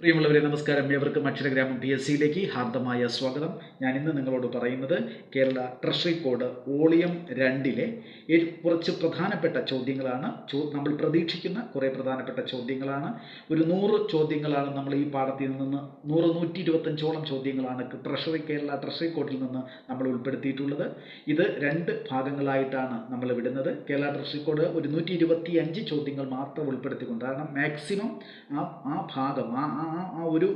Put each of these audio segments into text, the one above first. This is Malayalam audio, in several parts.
പ്രിയമുള്ളവരെ നമസ്കാരം. ഏവർക്കും അക്ഷരഗ്രാമം പി എസ് സിയിലേക്ക് ഹാർദമായ സ്വാഗതം. ഞാൻ ഇന്ന് നിങ്ങളോട് പറയുന്നത് കേരള ട്രഷറി കോഡ് വോളിയം രണ്ടിലെ കുറച്ച് പ്രധാനപ്പെട്ട ചോദ്യങ്ങളാണ്. നമ്മൾ പ്രതീക്ഷിക്കുന്ന കുറേ പ്രധാനപ്പെട്ട ചോദ്യങ്ങളാണ്. ഒരു നൂറ് ചോദ്യങ്ങളാണ് നമ്മൾ ഈ പാഠത്തിൽ നിന്ന് നൂറ് നൂറ്റി ഇരുപത്തഞ്ചോളം ചോദ്യങ്ങളാണ് ട്രഷറി കേരള ട്രഷറി കോഡിൽ നിന്ന് നമ്മൾ ഉൾപ്പെടുത്തിയിട്ടുള്ളത്. ഇത് രണ്ട് ഭാഗങ്ങളായിട്ടാണ് നമ്മൾ വിടുന്നത്. കേരള ട്രഷറി കോഡ് ഒരു നൂറ്റി ചോദ്യങ്ങൾ മാത്രം ഉൾപ്പെടുത്തിക്കൊണ്ട് കാരണം മാക്സിമം ആ ആ ഭാഗം ആ ആ ആ- ഒരു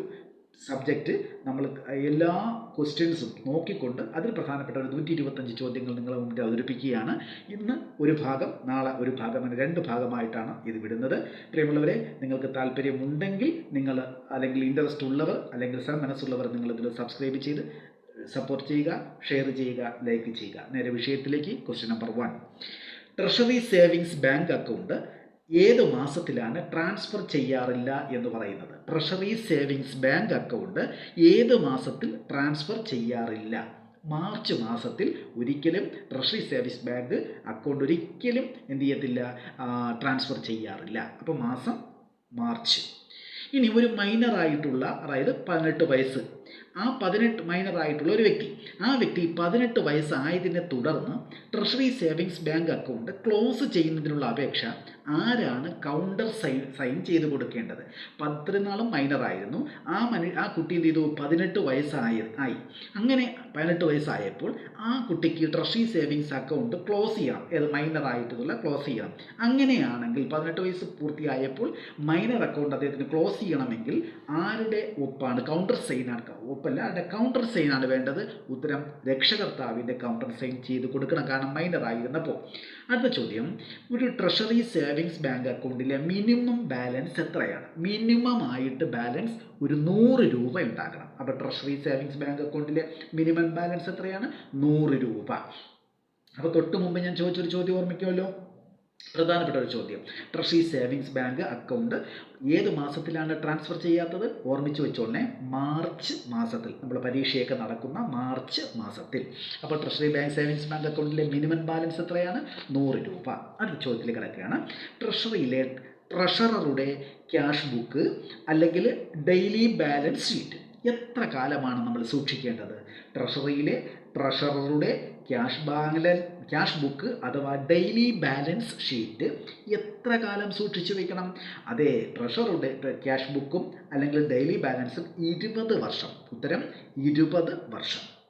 സബ്ജക്റ്റ് നമ്മൾ എല്ലാ ക്വസ്റ്റ്യൻസും നോക്കിക്കൊണ്ട് അതിൽ പ്രധാനപ്പെട്ട ഒരു നൂറ്റി ഇരുപത്തഞ്ച് ചോദ്യങ്ങൾ നിങ്ങളെ മുമ്പിൽ അവതരിപ്പിക്കുകയാണ്. ഇന്ന് ഒരു ഭാഗം നാളെ ഒരു ഭാഗം അങ്ങനെ രണ്ട് ഭാഗമായിട്ടാണ് ഇത് വിടുന്നത്. പ്രിയമുള്ളവരെ നിങ്ങൾക്ക് താല്പര്യമുണ്ടെങ്കിൽ നിങ്ങൾ അല്ലെങ്കിൽ ഇൻട്രസ്റ്റ് ഉള്ളവർ അല്ലെങ്കിൽ സന്മനസ്സുള്ളവർ നിങ്ങൾ ഇതിൽ സബ്സ്ക്രൈബ് ചെയ്ത് സപ്പോർട്ട് ചെയ്യുക ഷെയർ ചെയ്യുക ലൈക്ക് ചെയ്യുക. നേരെ വിഷയത്തിലേക്ക് question number one treasury savings bank account ഏത് മാസത്തിലാണ് ട്രാൻസ്ഫർ ചെയ്യാറില്ല എന്ന് പറയുന്നത്? ട്രഷറി സേവിങ്സ് ബാങ്ക് അക്കൗണ്ട് ഏത് മാസത്തിൽ ട്രാൻസ്ഫർ ചെയ്യാറില്ല? മാർച്ച് മാസത്തിൽ ഒരിക്കലും ട്രഷറി സേവിങ്സ് ബാങ്ക് അക്കൗണ്ട് ഒരിക്കലും എന്ത് ചെയ്യത്തില്ല ട്രാൻസ്ഫർ ചെയ്യാറില്ല. അപ്പോൾ മാസം മാർച്ച്. ഇനി ഒരു മൈനറായിട്ടുള്ള അതായത് പതിനെട്ട് വയസ്സ് ആ പതിനെട്ട് മൈനർ ആയിട്ടുള്ള ഒരു വ്യക്തി. ആ വ്യക്തി പതിനെട്ട് വയസ്സായതിനെ തുടർന്ന് treasury savings bank account close ചെയ്യുന്നതിനുള്ള അപേക്ഷ ആരാണ് കൗണ്ടർ സൈൻ സൈൻ ചെയ്ത് കൊടുക്കേണ്ടത്? പത്തിരുന്നാളും മൈനറായിരുന്നു ആ മനു ആ കുട്ടി എന്ത് ചെയ്തു? പതിനെട്ട് വയസ്സായ ആയി. അങ്ങനെ പതിനെട്ട് വയസ്സായപ്പോൾ ആ കുട്ടിക്ക് ട്രഷറി സേവിങ്സ് അക്കൗണ്ട് ക്ലോസ് ചെയ്യാം. ഏത് മൈനറായിട്ടുള്ള ക്ലോസ് ചെയ്യാം. അങ്ങനെയാണെങ്കിൽ പതിനെട്ട് വയസ്സ് പൂർത്തിയായപ്പോൾ മൈനർ അക്കൗണ്ട് അദ്ദേഹത്തിന് ക്ലോസ് ചെയ്യണമെങ്കിൽ ആരുടെ ഒപ്പാണ്? കൗണ്ടർ സൈനാണ് ഒപ്പല്ല അവിടെ കൗണ്ടർ സൈനാണ് വേണ്ടത്? ഉത്തരം രക്ഷകർത്താവിന്റെ കൗണ്ടർ സൈൻ ചെയ്ത് കൊടുക്കണം. കാരണം മൈനർ ആയിരുന്നപ്പോൾ. അടുത്ത ചോദ്യം. ഒരു ട്രഷറി സേവിങ്സ് ബാങ്ക് അക്കൗണ്ടിലെ മിനിമം ബാലൻസ് എത്രയാണ്? മിനിമം ആയിട്ട് ബാലൻസ് ഒരു നൂറ് രൂപ ഉണ്ടാക്കണം. അപ്പോൾ ട്രഷറി സേവിങ്സ് ബാങ്ക് അക്കൗണ്ടിലെ മിനിമം ബാലൻസ് എത്രയാണ്? നൂറ് രൂപ. അപ്പോൾ തൊട്ട് മുമ്പ് ഞാൻ ചോദിച്ചൊരു ചോദ്യം ഓർമ്മിക്കുമല്ലോ? പ്രധാനപ്പെട്ട ഒരു ചോദ്യം. ട്രഷറി സേവിങ്സ് ബാങ്ക് അക്കൗണ്ട് ഏത് മാസത്തിലാണ് ട്രാൻസ്ഫർ ചെയ്യാത്തത്? ഓർമ്മിച്ച് വെച്ചോളേ മാർച്ച് മാസത്തിൽ. നമ്മൾ പരീക്ഷയൊക്കെ നടക്കുന്ന മാർച്ച് മാസത്തിൽ. അപ്പോൾ ട്രഷറി ബാങ്ക് സേവിങ്സ് ബാങ്ക് അക്കൗണ്ടിലെ മിനിമം ബാലൻസ് എത്രയാണ്? നൂറ് രൂപ. അടുത്ത ചോദ്യത്തിൽ കിടക്കുകയാണ്. ട്രഷറിയിലെ ട്രഷററുടെ ക്യാഷ് ബുക്ക് അല്ലെങ്കിൽ ഡെയിലി ബാലൻസ് ഷീറ്റ്. എത്ര കാലമാണ് നമ്മൾ സൂക്ഷിക്കേണ്ടത്? ട്രഷറിയിലെ ട്രഷററുടെ ക്യാഷ് ബാങ്കിലെ ക്യാഷ് ബുക്ക് അഥവാ ഡെയിലി ബാലൻസ് ഷീറ്റ് എത്ര കാലം സൂക്ഷിച്ചു വെക്കണം? അതെ ട്രഷറുടെ ക്യാഷ് ബുക്കും അല്ലെങ്കിൽ ഡെയിലി ബാലൻസും ഇരുപത് വർഷം. ഉത്തരം ഇരുപത് വർഷം.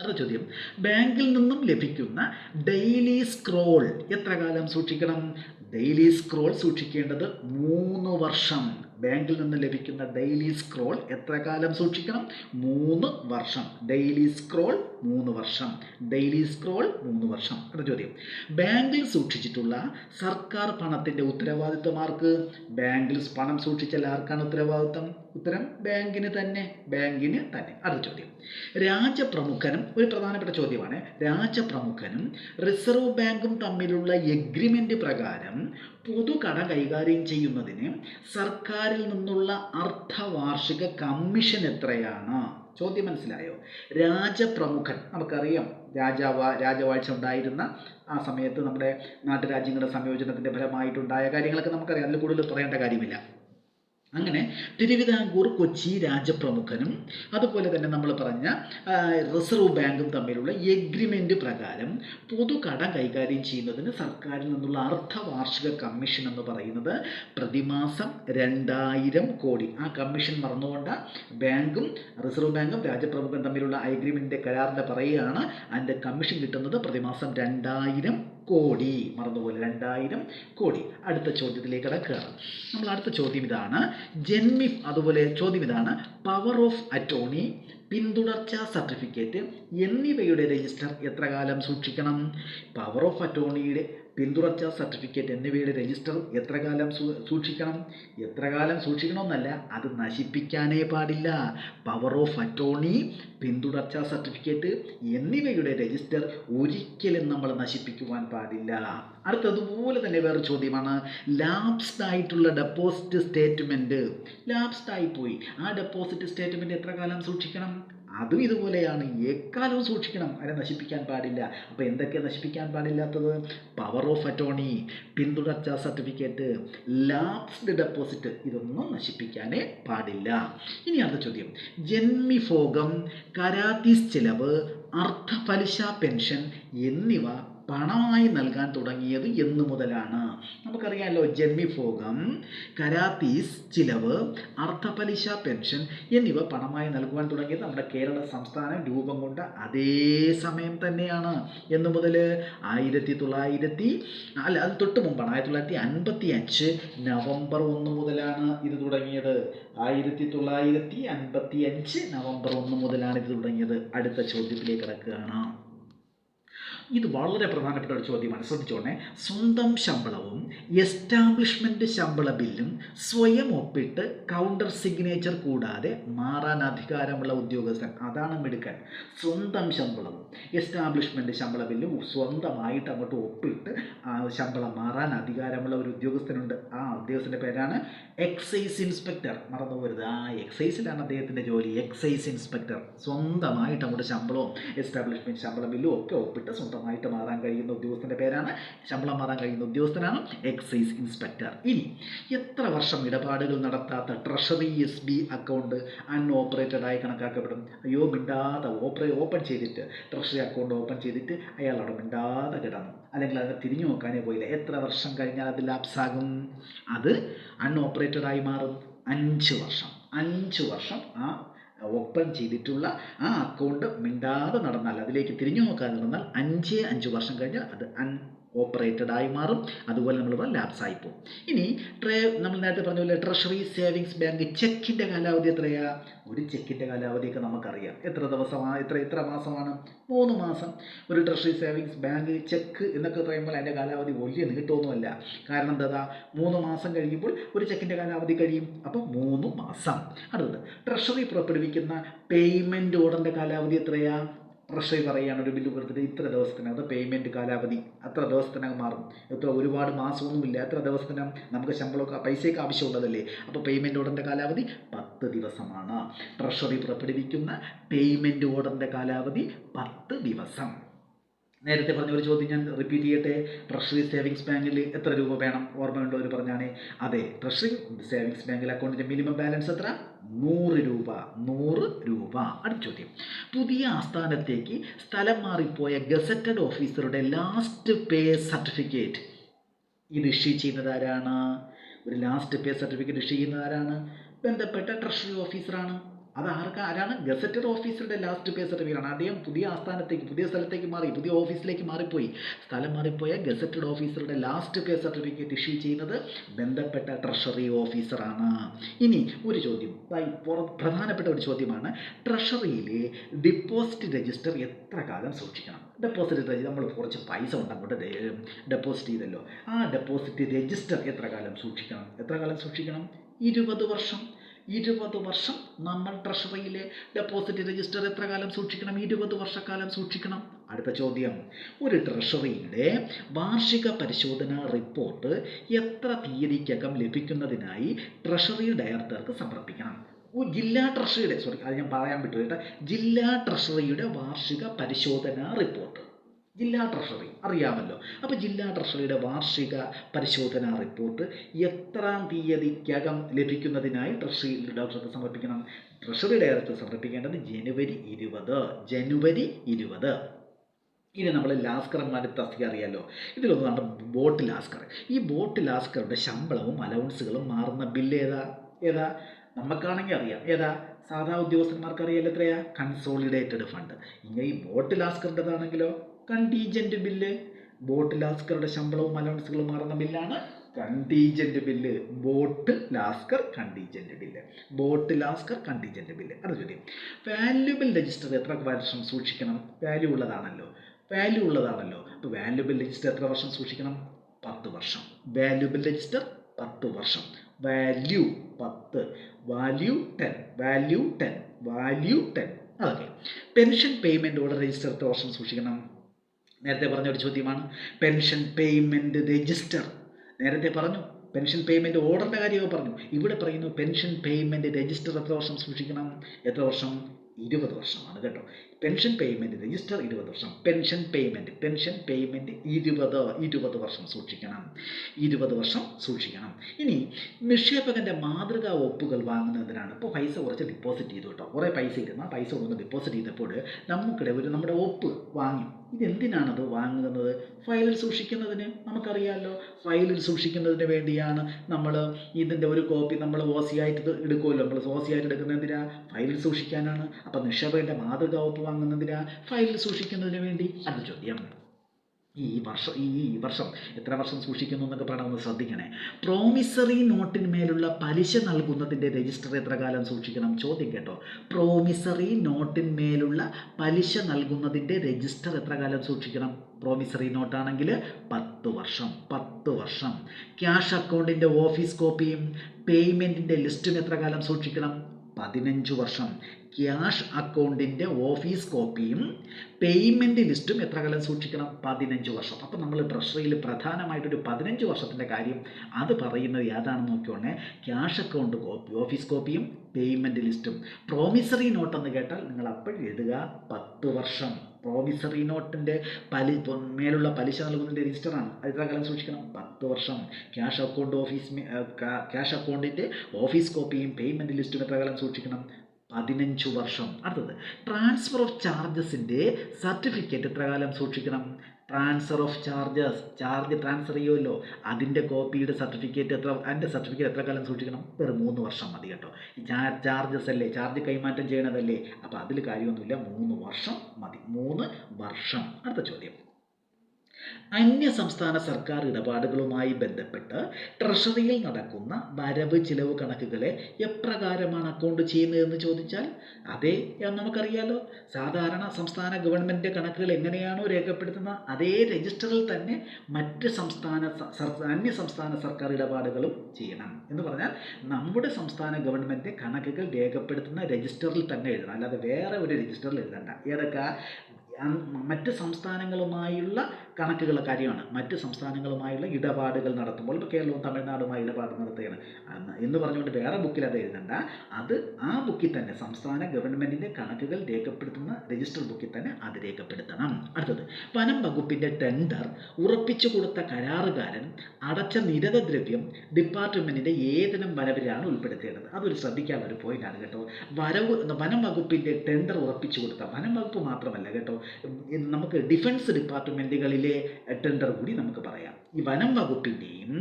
അടുത്ത ചോദ്യം ബാങ്കിൽ നിന്നും ലഭിക്കുന്ന ഡെയിലി സ്ക്രോൾ എത്ര കാലം സൂക്ഷിക്കണം? ഡെയിലി സ്ക്രോൾ സൂക്ഷിക്കേണ്ടത് മൂന്ന് വർഷം. ബാങ്കിൽ നിന്ന് ലഭിക്കുന്ന ഡെയിലി സ്ക്രോൾ എത്ര കാലം സൂക്ഷിക്കണം? മൂന്ന് വർഷം. ഡെയിലി സ്ക്രോൾ മൂന്ന് വർഷം. ഡെയിലി സ്ക്രോൾ മൂന്ന് വർഷം. അടുത്ത ചോദ്യം. ബാങ്കിൽ സൂക്ഷിച്ചിട്ടുള്ള സർക്കാർ പണത്തിന്റെ ഉത്തരവാദിത്വം ആർക്ക്? ബാങ്കിൽ പണം സൂക്ഷിച്ചാൽ ആർക്കാണ് ഉത്തരവാദിത്വം? ഉത്തരം ബാങ്കിന് തന്നെ. ബാങ്കിന് തന്നെ. അടുത്ത ചോദ്യം. രാജപ്രമുഖനും ഒരു പ്രധാനപ്പെട്ട ചോദ്യമാണ്. രാജപ്രമുഖനും റിസർവ് ബാങ്കും തമ്മിലുള്ള എഗ്രിമെന്റ് പ്രകാരം പൊതുകട കൈകാര്യം ചെയ്യുന്നതിന് സർക്കാരിൽ നിന്നുള്ള അർദ്ധവാർഷിക കമ്മീഷൻ എത്രയാണ്? ചോദ്യം മനസ്സിലായോ രാജപ്രമുഖൻ നമുക്കറിയാം രാജാവ രാജവാഴ്ച ഉണ്ടായിരുന്ന ആ സമയത്ത് നമ്മുടെ നാട്ടുരാജ്യങ്ങളുടെ സംയോജനത്തിന്റെ ഫലമായിട്ടുണ്ടായ കാര്യങ്ങളൊക്കെ നമുക്കറിയാം. അതിൽ കൂടുതൽ പറയേണ്ട കാര്യമില്ല. അങ്ങനെ തിരുവിതാംകൂർ കൊച്ചി രാജപ്രമുഖനും അതുപോലെ തന്നെ നമ്മൾ പറഞ്ഞ റിസർവ് ബാങ്കും തമ്മിലുള്ള എഗ്രിമെന്റ് പ്രകാരം പൊതു കടം കൈകാര്യം ചെയ്യുന്നതിന് സർക്കാരിൽ നിന്നുള്ള അർദ്ധവാർഷിക കമ്മീഷൻ എന്ന് പറയുന്നത് പ്രതിമാസം രണ്ടായിരം കോടി. ആ കമ്മീഷൻ മറന്നുകൊണ്ട് ബാങ്കും റിസർവ് ബാങ്കും രാജപ്രമുഖൻ തമ്മിലുള്ള എഗ്രിമെന്റിന്റെ കരാറിന്റെ പറയുകയാണ്. അതിന്റെ കമ്മീഷൻ കിട്ടുന്നത് പ്രതിമാസം രണ്ടായിരം കോടി. മറന്നുപോലെ രണ്ടായിരം കോടി. അടുത്ത ചോദ്യത്തിലേക്ക് കടക്കുകയാണ്. നമ്മൾ അടുത്ത ചോദ്യം ഇതാണ്. ജന്മി അതുപോലെ ചോദ്യം ഇതാണ്. പവർ ഓഫ് അറ്റോണി പിന്തുടർച്ചാ സർട്ടിഫിക്കറ്റ് എന്നിവയുടെ രജിസ്റ്റർ എത്ര കാലം സൂക്ഷിക്കണം? പവർ ഓഫ് അറ്റോർണിയുടെ പിന്തുടർച്ചാ സർട്ടിഫിക്കറ്റ് എന്നിവയുടെ രജിസ്റ്റർ എത്ര കാലം സൂക്ഷിക്കണം? എത്ര കാലം സൂക്ഷിക്കണമെന്നല്ല അത് നശിപ്പിക്കാനേ പാടില്ല. പവർ ഓഫ് അറ്റോണി പിന്തുടർച്ച സർട്ടിഫിക്കറ്റ് എന്നിവയുടെ രജിസ്റ്റർ ഒരിക്കലും നമ്മൾ നശിപ്പിക്കുവാൻ പാടില്ല. അടുത്തതുപോലെ തന്നെ വേറെ ചോദ്യമാണ്. ലാപ്സ്ഡ് ആയിട്ടുള്ള ഡെപ്പോസിറ്റ് സ്റ്റേറ്റ്മെന്റ് ലാപ്സ്ഡ് ആയിപ്പോയി ആ ഡെപ്പോസിറ്റ് സ്റ്റേറ്റ്മെന്റ് എത്ര കാലം സൂക്ഷിക്കണം? അതും ഇതുപോലെയാണ്. എക്കാലവും സൂക്ഷിക്കണം. അതിനെ നശിപ്പിക്കാൻ പാടില്ല. അപ്പോൾ എന്തൊക്കെ നശിപ്പിക്കാൻ പാടില്ലാത്തത്? പവർ ഓഫ് അറ്റോണി പിന്തുടർച്ച സർട്ടിഫിക്കറ്റ് ലാപ്സ്ഡ് ഡെപ്പോസിറ്റ് ഇതൊന്നും നശിപ്പിക്കാനേ പാടില്ല. ഇനി അടുത്ത ചോദ്യം. ജന്മിഭോഗം കരാത്തീസ് ചെലവ് അർത്ഥപലിശ പെൻഷൻ എന്നിവ പണമായി നൽകാൻ തുടങ്ങിയത് എന്നു മുതലാണ്. നമുക്കറിയാമല്ലോ ജന്മിഭോഗം കരാത്തീസ് ചിലവ് അർത്ഥപലിശ പെൻഷൻ എന്നിവ പണമായി നൽകുവാൻ തുടങ്ങിയത് നമ്മുടെ കേരള സംസ്ഥാനം രൂപം കൊണ്ട അതേ സമയം തന്നെയാണ്. എന്നു മുതൽ ആയിരത്തി തൊള്ളായിരത്തി അല്ല അത് തൊട്ട് മുമ്പാണ് ആയിരത്തി തൊള്ളായിരത്തി അൻപത്തി അഞ്ച് നവംബർ ഒന്ന് മുതലാണ് ഇത് തുടങ്ങിയത്. ആയിരത്തി തൊള്ളായിരത്തി അൻപത്തി അഞ്ച് നവംബർ ഒന്ന് മുതലാണ് ഇത് തുടങ്ങിയത്. അടുത്ത ചോദ്യത്തിലേക്ക് കിടക്കുകയാണ്. ഇത് വളരെ പ്രധാനപ്പെട്ട ഒരു ചോദ്യമാണ്. ശ്രദ്ധിച്ചോണേ. സ്വന്തം ശമ്പളവും എസ്റ്റാബ്ലിഷ്മെന്റ് ശമ്പള ബില്ലും സ്വയം ഒപ്പിട്ട് കൗണ്ടർ സിഗ്നേച്ചർ കൂടാതെ മാറാൻ അധികാരമുള്ള ഉദ്യോഗസ്ഥൻ അതാണ് മിടുക്കൻ. സ്വന്തം ശമ്പളവും എസ്റ്റാബ്ലിഷ്മെന്റ് ശമ്പള ബില്ലും സ്വന്തമായിട്ട് അങ്ങോട്ട് ഒപ്പിട്ട് ശമ്പളം മാറാൻ അധികാരമുള്ള ഒരു ഉദ്യോഗസ്ഥനുണ്ട്. ആ ഉദ്യോഗസ്ഥന്റെ പേരാണ് എക്സൈസ് ഇൻസ്പെക്ടർ മറന്നു പോരുത്. ആ എക്സൈസിലാണ് അദ്ദേഹത്തിന്റെ ജോലി. എക്സൈസ് ഇൻസ്പെക്ടർ സ്വന്തമായിട്ട് അങ്ങോട്ട് ശമ്പളവും എസ്റ്റാബ്ലിഷ്മെന്റ് ശമ്പള ബില്ലും ഒക്കെ ഒപ്പിട്ട് സ്വന്തമായിട്ട് മാറാൻ കഴിയുന്ന ഉദ്യോഗസ്ഥന്റെ പേരാണ് ശമ്പളം മാറാൻ കഴിയുന്ന ഉദ്യോഗസ്ഥനാണ് എക്സൈസ് ഇൻസ്പെക്ടർ ഇനി എത്ര വർഷം ഇടപാടുകൾ നടത്താത്ത treasury S B account unoperated ആയി കണക്കാക്കപ്പെടും? അയ്യോ മിണ്ടാതെ ഓപ്പറേ ഓപ്പൺ ചെയ്തിട്ട് ട്രഷറി അക്കൗണ്ട് ഓപ്പൺ ചെയ്തിട്ട് അയാൾ അവിടെ മിണ്ടാതെ കിടന്നു. അല്ലെങ്കിൽ അതിനെ തിരിഞ്ഞു നോക്കാനേ പോയില്ല. എത്ര വർഷം കഴിഞ്ഞാൽ അത് ലാപ്സാകും അത് അൺഓപ്പറേറ്റഡ് ആയി മാറും. അഞ്ച് വർഷം. അഞ്ച് വർഷം ആ ഓപ്പൺ ചെയ്തിട്ടുള്ള ആ അക്കൗണ്ട് മിണ്ടാതെ നടന്നാൽ അതിലേക്ക് തിരിഞ്ഞു നോക്കാതെ നടന്നാൽ അഞ്ച് അഞ്ച് വർഷം കഴിഞ്ഞാൽ അത് ഓപ്പറേറ്റഡ് ആയി മാറും. അതുപോലെ നമ്മൾ ലാപ്സ് ആയി പോകും. ഇനി ട്രേ നമ്മൾ നേരത്തെ പറഞ്ഞ പോലെ ട്രഷറി സേവിങ്സ് ബാങ്ക് ചെക്കിന്റെ കാലാവധി എത്രയാ? ഒരു ചെക്കിന്റെ കാലാവധിയൊക്കെ നമുക്കറിയാം. എത്ര ദിവസമാണ് എത്ര എത്ര മാസമാണ്? മൂന്ന് മാസം. ഒരു ട്രഷറി സേവിങ്സ് ബാങ്ക് ചെക്ക് എന്നൊക്കെ പറയുമ്പോൾ അതിന്റെ കാലാവധി വലിയ നീട്ടമൊന്നുമല്ല കാരണം എന്താ? മൂന്ന് മാസം കഴിയുമ്പോൾ ഒരു ചെക്കിന്റെ കാലാവധി കഴിയും. അപ്പോൾ മൂന്ന് മാസം. അടുത്തത് ട്രഷറി പുറപ്പെടുവിക്കുന്ന പേയ്മെന്റ് ഓർഡറിന്റെ കാലാവധി എത്രയാ? ട്രഷറി പറയുകയാണ് ഒരു ബില്ല് കൊടുത്തിട്ട് ഇത്ര ദിവസത്തിനകത്ത് പേയ്മെന്റ് കാലാവധി അത്ര ദിവസത്തിനകം മാറും. എത്ര ഒരുപാട് മാസമൊന്നുമില്ല. എത്ര ദിവസത്തിനകം നമുക്ക് ശമ്പളമൊക്കെ പൈസയൊക്കെ ആവശ്യമുള്ളതല്ലേ? അപ്പോൾ പേയ്മെന്റ് ഓർഡറിന്റെ കാലാവധി പത്ത് ദിവസമാണ്. ട്രഷറി പുറപ്പെടുവിക്കുന്ന പേയ്മെന്റ് ഓർഡറിന്റെ കാലാവധി പത്ത് ദിവസം. നേരത്തെ പറഞ്ഞ ഒരു ചോദ്യം ഞാൻ റിപ്പീറ്റ് ചെയ്യട്ടെ? ട്രഷറി സേവിങ്സ് ബാങ്കിൽ എത്ര രൂപ വേണം? ഓർമ്മയുള്ളവർ പറഞ്ഞാണ്? അതെ ട്രഷറി സേവിങ്സ് ബാങ്കിൽ അക്കൗണ്ടിന്റെ മിനിമം ബാലൻസ് എത്ര? നൂറ് രൂപ. നൂറ് രൂപ. അടുത്ത ചോദ്യം. പുതിയ ആസ്ഥാനത്തേക്ക് സ്ഥലം മാറിപ്പോയ ഗസറ്റഡ് ഓഫീസറുടെ ലാസ്റ്റ് പേ സർട്ടിഫിക്കറ്റ് ഇത് ഇഷ്യൂ ചെയ്യുന്നത് ആരാണ്? ഒരു ലാസ്റ്റ് പേ സർട്ടിഫിക്കറ്റ് ഇഷ്യൂ ചെയ്യുന്നത് ആരാണ്? ബന്ധപ്പെട്ട ട്രഷറി ഓഫീസറാണ് അത് ആർക്ക് ആരാണ് ഗസറ്റഡ് ഓഫീസറുടെ ലാസ്റ്റ് പേ സർട്ടിഫിക്കറ്റ് ആണ് അദ്ദേഹം പുതിയ ആസ്ഥാനത്തേക്ക് പുതിയ സ്ഥലത്തേക്ക് മാറി പുതിയ ഓഫീസിലേക്ക് മാറിപ്പോയി. സ്ഥലം മാറിപ്പോയ ഗസറ്റഡ് ഓഫീസറുടെ ലാസ്റ്റ് പേ സർട്ടിഫിക്കറ്റ് ഇഷ്യൂ ചെയ്യുന്നത് ബന്ധപ്പെട്ട ട്രഷറി ഓഫീസറാണ് ഇനി ഒരു ചോദ്യം. പ്രധാനപ്പെട്ട ഒരു ചോദ്യമാണ്. ട്രഷറിയിലെ ഡിപ്പോസിറ്റ് രജിസ്റ്റർ എത്ര കാലം സൂക്ഷിക്കണം? ഡെപ്പോസിറ്റ് രജിസ്റ്റർ നമ്മൾ കുറച്ച് പൈസ ഉണ്ട് അങ്ങോട്ട് ഡെപ്പോസിറ്റ് ചെയ്തല്ലോ. ആ ഡെപ്പോസിറ്റ് രജിസ്റ്റർ എത്ര കാലം സൂക്ഷിക്കണം? എത്ര കാലം സൂക്ഷിക്കണം? ഇരുപത് വർഷം. ഇരുപത് വർഷം നമ്മൾ ട്രഷറിയിലെ ഡെപ്പോസിറ്റ് രജിസ്റ്റർ എത്ര കാലം സൂക്ഷിക്കണം? ഇരുപത് വർഷക്കാലം സൂക്ഷിക്കണം. അടുത്ത ചോദ്യം. ഒരു ട്രഷറിയുടെ വാർഷിക പരിശോധനാ റിപ്പോർട്ട് എത്ര തീയതിക്കകം ലഭിക്കുന്നതിനായി ട്രഷറി ഡയറക്ടർക്ക് സമർപ്പിക്കണം. ജില്ലാ ട്രഷറിയുടെ സോറി അത് ഞാൻ പറയാൻ വിട്ടു കേട്ടോ. ജില്ലാ ട്രഷറിയുടെ വാർഷിക പരിശോധനാ റിപ്പോർട്ട്. ജില്ലാ ട്രഷറി അറിയാമല്ലോ. അപ്പോൾ ജില്ലാ ട്രഷറിയുടെ വാർഷിക പരിശോധനാ റിപ്പോർട്ട് എത്രാം തീയതിക്കകം ലഭിക്കുന്നതിനായി ട്രഷറി ഡയറക്ടർക്ക് സമർപ്പിക്കണം. ട്രഷറി ഡയറക്ടർ സമർപ്പിക്കേണ്ടത് ജനുവരി ഇരുപത്. ജനുവരി ഇരുപത്. ഇനി നമ്മൾ ലാസ്കർമാരുടെ തസ്തിക അറിയാലോ. ഇതിലൊന്നാണ് ബോട്ട് ലാസ്കർ. ഈ ബോട്ട് ലാസ്കറുടെ ശമ്പളവും അലവൻസുകളും മാറുന്ന ബില്ല് ഏതാ? ഏതാ? നമുക്കാണെങ്കിൽ അറിയാം. ഏതാ? സാധാ ഉദ്യോഗസ്ഥന്മാർക്ക് അറിയാലോ എത്രയാ? Consolidated fund. ഇങ്ങനെ ഈ ബോട്ട് ലാസ്കറുടേതാണെങ്കിലോ കണ്ടീജന്റ് ബില്ല് ബോട്ട് ലാസ്കറുടെ ശമ്പളവും അലവൻസുകളും മാറുന്ന ബില്ലാണ് contingent bill boat lascar contingent bill boat lascar contingent bill അത് ചോദ്യം. വാല്യുബിൾ രജിസ്റ്റർ എത്ര വർഷം സൂക്ഷിക്കണം? വാല്യൂ ഉള്ളതാണല്ലോ. വാല്യൂ ഉള്ളതാണല്ലോ. അപ്പോൾ വാല്യുബിൾ രജിസ്റ്റർ എത്ര വർഷം സൂക്ഷിക്കണം? പത്ത് വർഷം. വാല്യുബിൾ രജിസ്റ്റർ പത്ത് വർഷം. വാല്യൂ പത്ത്. Value ten value ten value ten അതൊക്കെ. പെൻഷൻ പേയ്മെന്റ് ഓർഡർ രജിസ്റ്റർ എത്ര വർഷം സൂക്ഷിക്കണം? നേരത്തെ പറഞ്ഞ ഒരു ചോദ്യമാണ്. പെൻഷൻ പേയ്മെന്റ് രജിസ്റ്റർ നേരത്തെ പറഞ്ഞു. പെൻഷൻ പേയ്മെന്റ് ഓർഡറിന്റെ കാര്യമൊക്കെ പറഞ്ഞു. ഇവിടെ പറയുന്നു പെൻഷൻ പേയ്മെന്റ് രജിസ്റ്റർ എത്ര വർഷം സൂക്ഷിക്കണം? എത്ര വർഷം? ഇരുപത് വർഷമാണ് കേട്ടോ. പെൻഷൻ പേയ്മെന്റ് രജിസ്റ്റർ ഇരുപത് വർഷം. പെൻഷൻ പേയ്മെന്റ് പെൻഷൻ പേയ്മെന്റ് ഇരുപത് ഇരുപത് വർഷം സൂക്ഷിക്കണം. ഇരുപത് വർഷം സൂക്ഷിക്കണം. ഇനി നിക്ഷേപകന്റെ മാതൃകാ ഒപ്പുകൾ വാങ്ങുന്നതിനാണ് ഇപ്പോൾ പൈസ കുറച്ച് ഡിപ്പോസിറ്റ് ചെയ്തു കേട്ടോ. കുറേ പൈസ ഇരുന്ന പൈസ കൊണ്ട് ഡിപ്പോസിറ്റ് ചെയ്തപ്പോൾ നമുക്കിടെ ഒരു നമ്മുടെ ഒപ്പ് വാങ്ങി. ഇതെന്തിനാണത് വാങ്ങുന്നത്? ഫയലിൽ സൂക്ഷിക്കുന്നതിന് നമുക്കറിയാമല്ലോ ഫയലിൽ സൂക്ഷിക്കുന്നതിന് വേണ്ടിയാണ് നമ്മൾ ഇതിന്റെ ഒരു കോപ്പി നമ്മൾ ഓസി ആയിട്ട് ഇത് എടുക്കുമല്ലോ. നമ്മൾ ആയിട്ട് എടുക്കുന്നത് എന്തിനാ? ഫയലിൽ സൂക്ഷിക്കാനാണ്. അപ്പം നിക്ഷേപകന്റെ മാതൃകാ ഒപ്പ് വാങ്ങുന്നതിനാ ഫയലിൽ സൂക്ഷിക്കുന്നതിന് വേണ്ടി? അത് ചോദ്യം. ഈ വർഷം ഈ വർഷം എത്ര വർഷം സൂക്ഷിക്കുന്നു എന്നൊക്കെ പറഞ്ഞാൽ ഒന്ന് ശ്രദ്ധിക്കണേ. പ്രോമിസറി നോട്ടിന്മേലുള്ള പലിശ നൽകുന്നതിന്റെ രജിസ്റ്റർ എത്ര കാലം സൂക്ഷിക്കണം? ചോദ്യം കേട്ടോ. പ്രോമിസറി നോട്ടിന്മേലുള്ള പലിശ നൽകുന്നതിന്റെ രജിസ്റ്റർ എത്ര കാലം സൂക്ഷിക്കണം? പ്രോമിസറി നോട്ടാണെങ്കിൽ പത്ത് വർഷം പത്ത് വർഷം. ക്യാഷ് അക്കൗണ്ടിന്റെ ഓഫീസ് കോപ്പിയും പേയ്മെന്റിന്റെ ലിസ്റ്റും എത്ര കാലം സൂക്ഷിക്കണം? പതിനഞ്ച് വർഷം ക്യാഷ് അക്കൗണ്ടിന്റെ ഓഫീസ് കോപ്പിയും പേയ്മെന്റ് ലിസ്റ്റും എത്ര കാലം സൂക്ഷിക്കണം? പതിനഞ്ച് വർഷം. അപ്പം നമ്മൾ ട്രഷറിയിൽ പ്രധാനമായിട്ടൊരു പതിനഞ്ച് വർഷത്തിന്റെ കാര്യം അത് പറയുന്നത് ഏതാണെന്ന് നോക്കിയോണേ ക്യാഷ് അക്കൗണ്ട് കോപ്പി ഓഫീസ് കോപ്പിയും പേയ്മെന്റ് ലിസ്റ്റും. പ്രോമിസറി നോട്ട് എന്ന് കേട്ടാൽ നിങ്ങൾ അപ്പോൾ എഴുതുക പത്ത് വർഷം. പ്രോമിസറി നോട്ടിന്റെ പലി മേലുള്ള പലിശ നൽകുന്നതിന്റെ രജിസ്റ്ററാണ്. അത് എത്ര കാലം സൂക്ഷിക്കണം. പത്ത് വർഷം ക്യാഷ് അക്കൗണ്ട് ഓഫീസ് ക്യാഷ് അക്കൗണ്ടിന്റെ ഓഫീസ് കോപ്പിയും പേയ്മെന്റ് ലിസ്റ്റും എത്ര കാലം സൂക്ഷിക്കണം. പതിനഞ്ച് വർഷം. അടുത്തത്. ട്രാൻസ്ഫർ ഓഫ് ചാർജസിന്റെ സർട്ടിഫിക്കറ്റ് എത്ര കാലം സൂക്ഷിക്കണം. Transfer of charges charge transfer ചെയ്യുമല്ലോ. അതിന്റെ കോപ്പിയുടെ സർട്ടിഫിക്കറ്റ് എത്ര അതിന്റെ സർട്ടിഫിക്കറ്റ് എത്ര കാലം സൂക്ഷിക്കണം? വെറും മൂന്ന് വർഷം മതി കേട്ടോ. ഈ ചാർജസ് അല്ലേ? ചാർജ് കൈമാറ്റം ചെയ്യണതല്ലേ? അപ്പോൾ അതിൽ കാര്യമൊന്നുമില്ല. മൂന്ന് വർഷം മതി. മൂന്ന് വർഷം. അടുത്ത ചോദ്യം. അന്യ സംസ്ഥാന സർക്കാർ ഇടപാടുകളുമായി ബന്ധപ്പെട്ട് ട്രഷറിയിൽ നടക്കുന്ന വരവ് ചിലവ് കണക്കുകളെ എപ്രകാരമാണ് അക്കൗണ്ട് ചെയ്യുന്നതെന്ന് ചോദിച്ചാൽ അതേ നമുക്കറിയാലോ. സാധാരണ സംസ്ഥാന ഗവൺമെന്റ് കണക്കുകൾ എങ്ങനെയാണോ രേഖപ്പെടുത്തുന്ന അതേ രജിസ്റ്ററിൽ തന്നെ മറ്റ് സംസ്ഥാന അന്യ സംസ്ഥാന സർക്കാർ ഇടപാടുകളും ചെയ്യണം. എന്ന് പറഞ്ഞാൽ നമ്മുടെ സംസ്ഥാന ഗവൺമെന്റ് കണക്കുകൾ രേഖപ്പെടുത്തുന്ന രജിസ്റ്ററിൽ തന്നെ എഴുതണം. അല്ലാതെ വേറെ ഒരു രജിസ്റ്ററിൽ എഴുതണ്ട. ഏതൊക്കെ? മറ്റ് സംസ്ഥാനങ്ങളുമായുള്ള കണക്കുകളുടെ കാര്യമാണ്. മറ്റ് സംസ്ഥാനങ്ങളുമായുള്ള ഇടപാടുകൾ നടത്തുമ്പോൾ ഇപ്പോൾ കേരളവും തമിഴ്നാടുമായി ഇടപാട് നടത്തുകയാണ്. എന്ന് പറഞ്ഞുകൊണ്ട് വേറെ ബുക്കിൽ അത് എഴുതണ്ട. അത് ആ ബുക്കിൽ തന്നെ സംസ്ഥാന ഗവൺമെന്റിന്റെ കണക്കുകൾ രേഖപ്പെടുത്തുന്ന രജിസ്റ്റർ ബുക്കിൽ തന്നെ അത് രേഖപ്പെടുത്തണം. അടുത്തത് വനം വകുപ്പിന്റെ ടെൻഡർ ഉറപ്പിച്ചു കൊടുത്ത കരാറുകാരൻ അടച്ച നിരത ദ്രവ്യം ഡിപ്പാർട്ട്മെന്റിന്റെ ഏതിനും വരവിലാണ് ഉൾപ്പെടുത്തേണ്ടത്. അതൊരു ശ്രദ്ധിക്കാനുള്ള ഒരു പോയിന്റാണ് കേട്ടോ. വരവ് വനം വകുപ്പിന്റെ ടെൻഡർ ഉറപ്പിച്ചു കൊടുത്ത വനം വകുപ്പ് മാത്രമല്ല കേട്ടോ നമുക്ക് ഡിഫൻസ് ഡിപ്പാർട്ട്മെന്റുകളിലെ ടെൻഡർ കൂടി നമുക്ക് പറയാം. ഈ വനം വകുപ്പിന്റെയും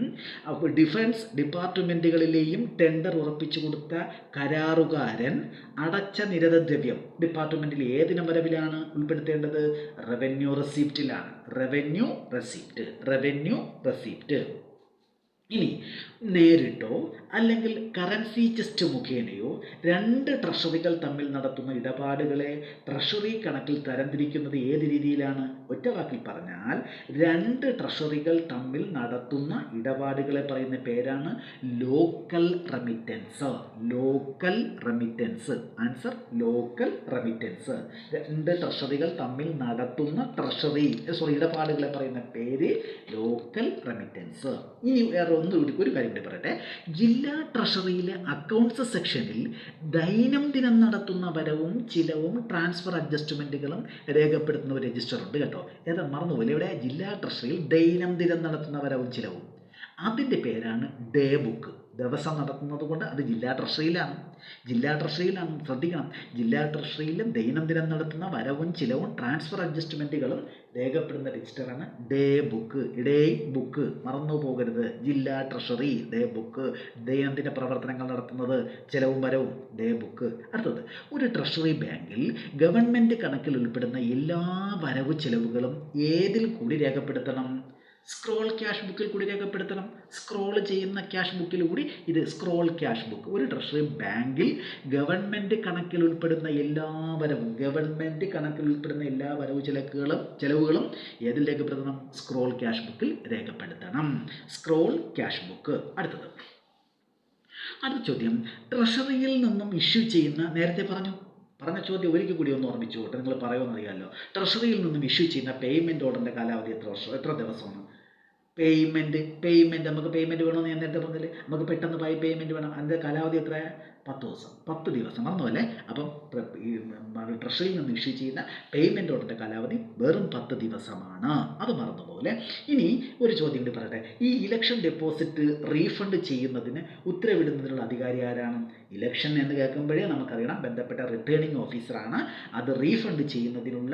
ഡിഫൻസ് ഡിപ്പാർട്ട്മെന്റുകളിലെയും ടെൻഡർ ഉറപ്പിച്ചു കൊടുത്ത കരാറുകാരൻ അടച്ച നിരതദ്രവ്യം ഡിപ്പാർട്ട്മെന്റിൽ ഏത് നമ്പരവിലാണ് ഉൾപ്പെടുത്തേണ്ടത്? റവന്യൂ റെസിപ്റ്റിലാണ് റവന്യൂ റെസിപ്റ്റ് റവന്യൂ റെസിപ്റ്റ് ഇനി നേരിട്ടോ അല്ലെങ്കിൽ കറൻസി ചെസ്റ്റ് മുഖേനയോ രണ്ട് ട്രഷറികൾ തമ്മിൽ നടത്തുന്ന ഇടപാടുകളെ ട്രഷറി കണക്കിൽ തരംതിരിക്കുന്നത് ഏത് രീതിയിലാണ്? ഒറ്റ വാക്കിൽ പറഞ്ഞാൽ രണ്ട് ട്രഷറികൾ തമ്മിൽ നടത്തുന്ന ഇടപാടുകളെ പറയുന്ന പേരാണ് local remittance local remittance answer local remittance രണ്ട് ട്രഷറികൾ തമ്മിൽ നടത്തുന്ന ട്രഷറി സോറി ഇടപാടുകളെ പറയുന്ന പേര് ലോക്കൽ റെമിറ്റൻസ് ഇനി വേറെ ഒന്നും ഒരു കാര്യം കൂടി പറയട്ടെ. ജില്ലാ ട്രഷറിയിലെ അക്കൗണ്ട്സ് സെക്ഷനിൽ ദൈനംദിനം നടത്തുന്ന വരവും ചിലവും ട്രാൻസ്ഫർ അഡ്ജസ്റ്റ്മെന്റുകളും രേഖപ്പെടുത്തുന്ന ഒരു രജിസ്റ്റർ ഉണ്ട് കേട്ടോ. ഏതാ മറന്നുപോലെ ഇവിടെ ജില്ലാ ട്രഷറിയിൽ ദൈനംദിനം നടത്തുന്ന വരവും ചിലവും. അതിന്റെ പേരാണ് ഡേ ബുക്ക് ദിവസം നടത്തുന്നത് കൊണ്ട് അത് ജില്ലാ ട്രഷറിയിലാണ്. ജില്ലാ ട്രഷറിയിലാണ്. ശ്രദ്ധിക്കണം. ജില്ലാ ട്രഷറിയിൽ ദൈനംദിനം നടത്തുന്ന വരവും ചിലവും ട്രാൻസ്ഫർ അഡ്ജസ്റ്റ്മെന്റുകളും രേഖപ്പെടുന്ന രജിസ്റ്ററാണ് ഡേ ബുക്ക്. Day book. മറന്നു പോകരുത്. ജില്ലാ ട്രഷറി ഡേ ബുക്ക്. ദൈനംദിന പ്രവർത്തനങ്ങൾ നടത്തുന്നത് ചിലവും വരവും ഡേ ബുക്ക്. അടുത്തത് ഒരു ട്രഷറി ബാങ്കിൽ ഗവൺമെന്റ് കണക്കിൽ ഉൾപ്പെടുന്ന എല്ലാ വരവ് ചിലവുകളും ഏതിൽ കൂടി രേഖപ്പെടുത്തണം? സ്ക്രോൾ ക്യാഷ് ബുക്കിൽ കൂടി രേഖപ്പെടുത്തണം. സ്ക്രോൾ ചെയ്യുന്ന ക്യാഷ് ബുക്കിൽ കൂടി ഇത് സ്ക്രോൾ ക്യാഷ് ബുക്ക് ഒരു ട്രഷറി ബാങ്കിൽ ഗവൺമെന്റ് കണക്കിൽ ഉൾപ്പെടുന്ന എല്ലാ വരവും ഗവൺമെന്റ് കണക്കിൽ ഉൾപ്പെടുന്ന എല്ലാ വരവ് ചിലക്കുകളും ചിലവുകളും ഏതിൽ രേഖപ്പെടുത്തണം? സ്ക്രോൾ ക്യാഷ് ബുക്കിൽ രേഖപ്പെടുത്തണം. സ്ക്രോൾ ക്യാഷ് ബുക്ക് അടുത്തത്. അടുത്ത ചോദ്യം. ട്രഷറിയിൽ നിന്നും ഇഷ്യൂ ചെയ്യുന്ന നേരത്തെ പറഞ്ഞു. പറഞ്ഞ ചോദ്യം ഒരിക്കൽ കൂടി ഒന്ന് ഓർമ്മിച്ചു നിങ്ങൾ പറയുമെന്നറിയാമല്ലോ ട്രഷറിയിൽ നിന്നും ഇഷ്യൂ ചെയ്യുന്ന പേയ്മെന്റ് ഓർഡറിന്റെ കാലാവധി എത്ര വർഷം? എത്ര ദിവസമാണ്? പേയ്മെന്റ് പേയ്മെന്റ് നമുക്ക് പേയ്മെന്റ് വേണമെന്ന് ഞാൻ നേരത്തെ പറഞ്ഞില്ലേ? നമുക്ക് പെട്ടെന്ന് പൈ പേയ്മെന്റ് വേണം. അതിന്റെ കാലാവധി എത്ര പത്ത് ദിവസം പത്ത് ദിവസം മറന്നുപോലെ അപ്പം ട്രഷറിയിൽ നിന്ന് ഇഷ്യൂ ചെയ്യുന്ന പേയ്മെന്റ് ഓർഡറിന്റെ കാലാവധി വെറും പത്ത് ദിവസമാണ്. അത് മറന്നുപോലെ ഇനി ഒരു ചോദ്യം കൂടി പറയട്ടെ. ഈ ഇലക്ഷൻ ഡെപ്പോസിറ്റ് റീഫണ്ട് ചെയ്യുന്നതിന് ഉത്തരവിടുന്നതിനുള്ള അധികാരി ആരാണ്? ഇലക്ഷൻ എന്ന് കേൾക്കുമ്പോഴേ നമുക്കറിയണം ബന്ധപ്പെട്ട റിട്ടേണിംഗ് ഓഫീസറാണ് അത് റീഫണ്ട് ചെയ്യുന്നതിനുള്ള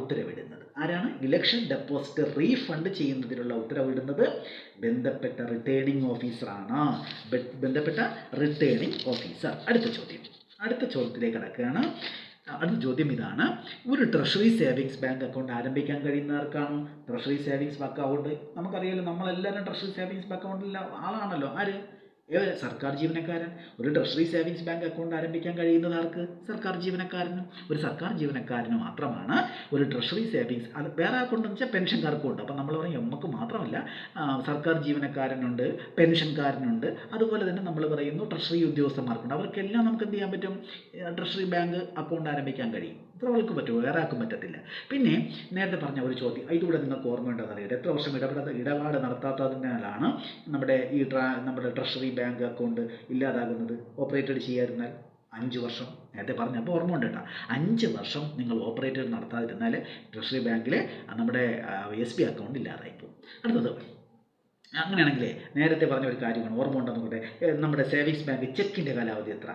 ഉത്തരവിടുന്നത്. ആരാണ്? ഇലക്ഷൻ ഡെപ്പോസിറ്റ് റീഫണ്ട് ചെയ്യുന്നതിനുള്ള ഉത്തരവിടുന്നത് ബന്ധപ്പെട്ട റിട്ടേണിംഗ് ഓഫീസറാണ് ബന്ധപ്പെട്ട റിട്ടേണിംഗ് ഓഫീസർ അടുത്ത ചോദ്യം. അടുത്ത ചോദ്യത്തിലേക്ക് കടക്കുകയാണ്. അടുത്ത ചോദ്യം ഇതാണ്. ഒരു ട്രഷറി സേവിങ്സ് ബാങ്ക് അക്കൗണ്ട് ആരംഭിക്കാൻ കഴിയുന്നവർക്കാണ്? ട്രഷറി സേവിങ്സ് അക്കൗണ്ട് നമുക്കറിയാലോ നമ്മളെല്ലാവരും ട്രഷറി സേവിങ്സ് അക്കൗണ്ടിൽ ആളാണല്ലോ. ആര്? ഏത് സർക്കാർ ജീവനക്കാരൻ ഒരു ട്രഷറി സേവിങ്സ് ബാങ്ക് അക്കൗണ്ട് ആരംഭിക്കാൻ കഴിയുന്നത് ആർക്ക്? സർക്കാർ ജീവനക്കാരനും. ഒരു സർക്കാർ ജീവനക്കാരന് മാത്രമാണ് ഒരു ട്രഷറി സേവിങ്സ് അത് വേറെ അക്കൗണ്ട് എന്ന് വെച്ചാൽ പെൻഷൻകാർക്കും ഉണ്ട്. അപ്പം നമ്മൾ പറയും നമുക്ക് മാത്രമല്ല സർക്കാർ ജീവനക്കാരനുണ്ട് പെൻഷൻകാരനുണ്ട്. അതുപോലെ തന്നെ നമ്മൾ പറയുന്നു ട്രഷറി ഉദ്യോഗസ്ഥന്മാർക്കുണ്ട്. അവർക്കെല്ലാം നമുക്ക് എന്ത് ചെയ്യാൻ പറ്റും? ട്രഷറി ബാങ്ക് അക്കൗണ്ട് ആരംഭിക്കാൻ കഴിയും. ഇത്ര അവൾക്ക് പറ്റുമോ വേറെ ആർക്കും പറ്റത്തില്ല. പിന്നെ നേരത്തെ പറഞ്ഞ ഒരു ചോദ്യം. ഇതുകൂടെ നിങ്ങൾക്ക് ഓർമ്മയുണ്ടെന്ന് അറിയട്ടെ എത്ര വർഷം ഇടപെടാത്ത ഇടപാട് നടത്താത്തതിനാലാണ് നമ്മുടെ ഈ ട്രാ നമ്മുടെ ട്രഷറി ബാങ്ക് അക്കൗണ്ട് ഇല്ലാതാകുന്നത് ഓപ്പറേറ്റഡ് ചെയ്യാതിരുന്നാൽ അഞ്ച് വർഷം. നേരത്തെ പറഞ്ഞപ്പോൾ ഓർമ്മ ഉണ്ട് കേട്ടോ. അഞ്ച് വർഷം നിങ്ങൾ ഓപ്പറേറ്റർ നടത്താതിരുന്നാൽ ട്രഷറി ബാങ്കിലെ നമ്മുടെ എസ് ബി അക്കൗണ്ട് ഇല്ലാതായി പോകും. അടുത്തത് അങ്ങനെയാണെങ്കിൽ നേരത്തെ പറഞ്ഞ ഒരു കാര്യമാണ്. ഓർമ്മ ഉണ്ടെന്ന് കൂടെ നമ്മുടെ സേവിങ്സ് ബാങ്ക് ചെക്കിന്റെ കാലാവധി എത്ര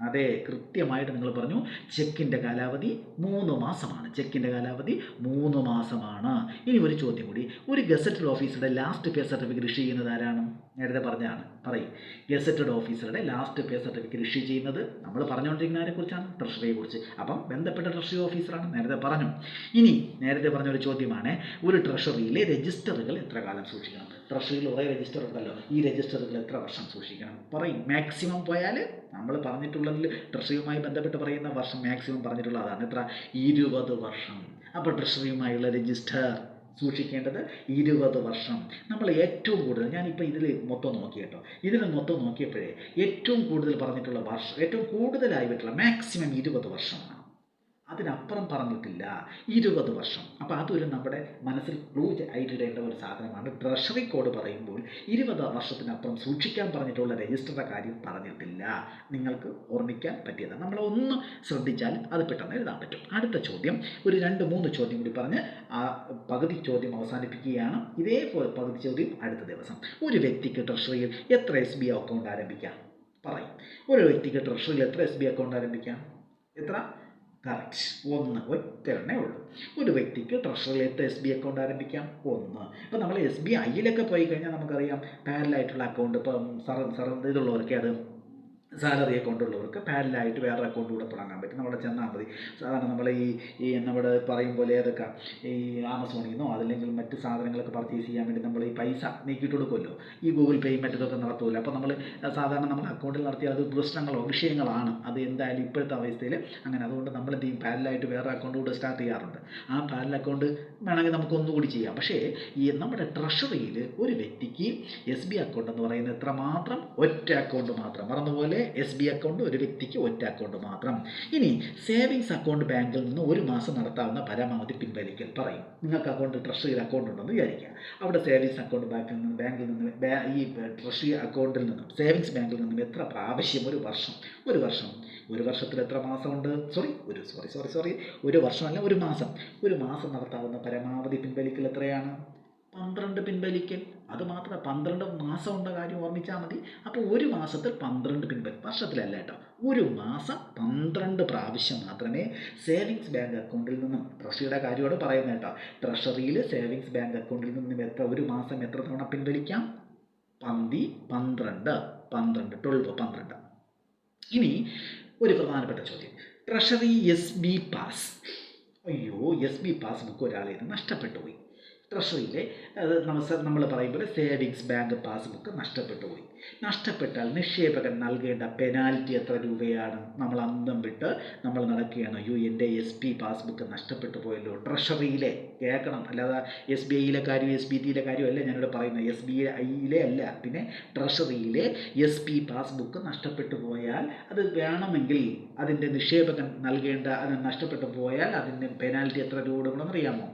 അതെ കൃത്യമായിട്ട് നിങ്ങൾ പറഞ്ഞു ചെക്കിന്റെ കാലാവധി മൂന്ന് മാസമാണ്. ചെക്കിന്റെ കാലാവധി മൂന്ന് മാസമാണ്. ഇനി ഒരു ചോദ്യം കൂടി. ഒരു ഗസറ്റഡ് ഓഫീസറുടെ ലാസ്റ്റ് പേ സർട്ടിഫിക്കറ്റ് ഇഷ്യൂ ചെയ്യുന്നത് ആരാണ്? നേരത്തെ പറഞ്ഞതാണ്. പറയും. ഗസറ്റഡ് ഓഫീസറുടെ ലാസ്റ്റ് പേ സർട്ടിഫിക്കറ്റ് ഇഷ്യൂ ചെയ്യുന്നത് നമ്മൾ പറഞ്ഞുകൊണ്ടിരിക്കുന്നതിനെ കുറിച്ചാണ് ട്രഷറിയെ കുറിച്ച്. അപ്പം ബന്ധപ്പെട്ട ട്രഷറി ഓഫീസറാണ്. നേരത്തെ പറഞ്ഞു. ഇനി നേരത്തെ പറഞ്ഞ ഒരു ചോദ്യമാണ് ഒരു ട്രഷറിയിലെ രജിസ്റ്ററുകൾ എത്ര കാലം സൂക്ഷിക്കണം? ട്രഷറിയിൽ കുറേ രജിസ്റ്റർ ഉണ്ടല്ലോ. ഈ രജിസ്റ്ററുകൾ എത്ര വർഷം സൂക്ഷിക്കണം? പറയും. മാക്സിമം പോയാൽ നമ്മൾ പറഞ്ഞിട്ടുള്ളതിൽ ട്രഷറിയുമായി ബന്ധപ്പെട്ട് പറയുന്ന വർഷം മാക്സിമം പറഞ്ഞിട്ടുള്ള അതാണ് എത്ര? ഇരുപത് വർഷം. അപ്പോൾ ട്രഷറിയുമായുള്ള രജിസ്റ്റർ സൂക്ഷിക്കേണ്ടത് ഇരുപത് വർഷം. നമ്മൾ ഏറ്റവും കൂടുതൽ ഞാനിപ്പോൾ ഇതിൽ മൊത്തം നോക്കി കേട്ടോ. ഇതിൽ മൊത്തം നോക്കിയപ്പോഴേ ഏറ്റവും കൂടുതൽ പറഞ്ഞിട്ടുള്ള വർഷം ഏറ്റവും കൂടുതലായിട്ടുള്ള മാക്സിമം ഇരുപത് വർഷമാണ് അതിനപ്പുറം പറഞ്ഞിട്ടില്ല. ഇരുപത് വർഷം. അപ്പോൾ അതൊരു നമ്മുടെ മനസ്സിൽ ക്ലൂ ആയിട്ടിടേണ്ട ഒരു സാധനമാണ് ട്രഷറി കോഡ് പറയുമ്പോൾ ഇരുപത് വർഷത്തിനപ്പുറം സൂക്ഷിക്കാൻ പറഞ്ഞിട്ടുള്ള രജിസ്റ്ററുടെ കാര്യം പറഞ്ഞിട്ടില്ല. നിങ്ങൾക്ക് ഓർമ്മിക്കാൻ പറ്റിയതാണ് നമ്മൾ ഒന്ന് ശ്രദ്ധിച്ചാൽ അത് പെട്ടെന്ന് എഴുതാൻ പറ്റും. അടുത്ത ചോദ്യം. ഒരു രണ്ട് മൂന്ന് ചോദ്യം കൂടി പറഞ്ഞ് ആ പകുതി ചോദ്യം അവസാനിപ്പിക്കുകയാണ്. ഇതേപോലെ പകുതി ചോദ്യം അടുത്ത ദിവസം. ഒരു വ്യക്തിക്ക് ട്രഷറിയിൽ എത്ര എസ് ബി അക്കൗണ്ട് ആരംഭിക്കാം? പറയും. ഒരു വ്യക്തിക്ക് ട്രഷറിയിൽ എത്ര എസ് ബി അക്കൗണ്ട് ആരംഭിക്കാം? എത്ര? കറക്റ്റ് ഒന്ന് ഒറ്റ എണ്ണേ ഉള്ളൂ. ഒരു വ്യക്തിക്ക് ട്രഷറിയിൽ എത്ര എസ് ബി അക്കൗണ്ട് ആരംഭിക്കാം? ഒന്ന്. ഇപ്പം നമ്മൾ എസ് ബി ഐയിലൊക്കെ പോയി കഴിഞ്ഞാൽ നമുക്കറിയാം പാരലായിട്ടുള്ള അക്കൗണ്ട് ഇപ്പം സറ സറ ഇതുള്ളവർക്ക് അത് സാലറി അക്കൗണ്ട് ഉള്ളവർക്ക് പാരലായിട്ട് വേറെ അക്കൗണ്ട് കൂടെ തുടങ്ങാൻ പറ്റും. നമ്മുടെ ചെന്നാൽ മതി. സാധാരണ നമ്മൾ ഈ ഈ നമ്മുടെ പറയും പോലെ ഏതൊക്കെ ഈ ആമസോണിൽ നിന്നോ അതല്ലെങ്കിൽ മറ്റ് സാധനങ്ങളൊക്കെ പർച്ചേസ് ചെയ്യാൻ വേണ്ടി നമ്മൾ ഈ പൈസ നീക്കിയിട്ട് കൊടുക്കുമല്ലോ. ഈ ഗൂഗിൾ പേയും മറ്റൊക്കെ നടത്തുമല്ലോ. അപ്പോൾ നമ്മൾ സാധാരണ നമ്മൾ അക്കൗണ്ടിൽ നടത്തിയ അത് പ്രശ്നങ്ങളോ വിഷയങ്ങളാണ്. അത് എന്തായാലും ഇപ്പോഴത്തെ അവസ്ഥയിൽ അങ്ങനെ. അതുകൊണ്ട് നമ്മൾ എന്ത് ചെയ്യും? പാരലായിട്ട് വേറെ അക്കൗണ്ട് കൂടെ സ്റ്റാർട്ട് ചെയ്യാറുണ്ട്. ആ പാരൽ അക്കൗണ്ട് വേണമെങ്കിൽ നമുക്ക് ഒന്നുകൂടി ചെയ്യാം. പക്ഷേ ഈ നമ്മുടെ ട്രഷറിയിൽ ഒരു വ്യക്തിക്ക് എസ് ബി അക്കൗണ്ട് എന്ന് പറയുന്നത് എത്ര മാത്രം ഒറ്റ അക്കൗണ്ട് മാത്രം. മറന്നുപോലെ എസ് ബി അക്കൗണ്ട് ഒരു വ്യക്തിക്ക് ഒറ്റ അക്കൗണ്ട് മാത്രം. ഇനി സേവിങ്സ് അക്കൗണ്ട് ബാങ്കിൽ നിന്ന് ഒരു മാസം നടത്താവുന്ന പരമാവധി പിൻവലിക്കൽ പറയും. നിങ്ങൾക്ക് അക്കൗണ്ട് ട്രഷറിയിൽ അക്കൗണ്ട് ഉണ്ടെന്ന് വിചാരിക്കുക. അവിടെ സേവിങ്സ് അക്കൗണ്ട് ബാങ്കിൽ നിന്ന് ബാങ്കിൽ നിന്ന് ഈ ട്രഷറി അക്കൗണ്ടിൽ നിന്നും സേവിങ്സ് ബാങ്കിൽ നിന്നും എത്ര പ്രാവശ്യം ഒരു വർഷം ഒരു വർഷം ഒരു വർഷത്തിൽ എത്ര മാസമുണ്ട്? സോറി ഒരു സോറി സോറി സോറി ഒരു വർഷമല്ല ഒരു മാസം. ഒരു മാസം നടത്താവുന്ന പരമാവധി പിൻവലിക്കൽ എത്രയാണ്? പന്ത്രണ്ട് പിൻവലിക്കൽ. അത് മാത്രം പന്ത്രണ്ട് മാസം ഉണ്ട കാര്യം ഓർമ്മിച്ചാൽ മതി. അപ്പോൾ ഒരു മാസത്തിൽ പന്ത്രണ്ട് പിൻവലി വർഷത്തിലല്ല കേട്ടോ. ഒരു മാസം പന്ത്രണ്ട് പ്രാവശ്യം മാത്രമേ സേവിങ്സ് ബാങ്ക് അക്കൗണ്ടിൽ നിന്നും ട്രഷറിയുടെ കാര്യമാണ് പറയുന്നത് കേട്ടോ. ട്രഷറിയിൽ സേവിങ്സ് ബാങ്ക് അക്കൗണ്ടിൽ നിന്നും എത്ര ഒരു മാസം എത്ര തവണ പിൻവലിക്കാം? പന്തി പന്ത്രണ്ട് പന്ത്രണ്ട് ട്വൽവ് പന്ത്രണ്ട്. ഇനി ഒരു പ്രധാനപ്പെട്ട ചോദ്യം. Treasury S B pass. അയ്യോ എസ് ബി പാസ് ബുക്ക് ഒരാളെ നഷ്ടപ്പെട്ടു പോയി. ട്രഷറിയിലെ നമ്മൾ പറയും പോലെ സേവിങ്സ് ബാങ്ക് പാസ്ബുക്ക് നഷ്ടപ്പെട്ടു പോയി നഷ്ടപ്പെട്ടാൽ നിക്ഷേപകൻ നൽകേണ്ട പെനാൽറ്റി എത്ര രൂപയാണ് നമ്മൾ അന്തം വിട്ട് നമ്മൾ നടക്കുകയാണ്. യു എന്റെ എസ് പി പാസ്ബുക്ക് നഷ്ടപ്പെട്ടു പോയല്ലോ. ട്രഷറിയിലെ കേൾക്കണം. അല്ലാതെ എസ് ബി ഐയിലെ കാര്യം എസ് ബി ടിയിലെ കാര്യമല്ല ഞാനിവിടെ പറയുന്നത്. എസ് ബി ഐയിലെ അല്ല പിന്നെ ട്രഷറിയിലെ എസ് പി പാസ്ബുക്ക് നഷ്ടപ്പെട്ടു പോയാൽ അത് വേണമെങ്കിൽ അതിന്റെ നിക്ഷേപകൻ നൽകേണ്ട അത് നഷ്ടപ്പെട്ടു പോയാൽ അതിന്റെ പെനാൽറ്റി എത്ര രൂപ കൊടുക്കണമെന്ന് അറിയാമോ?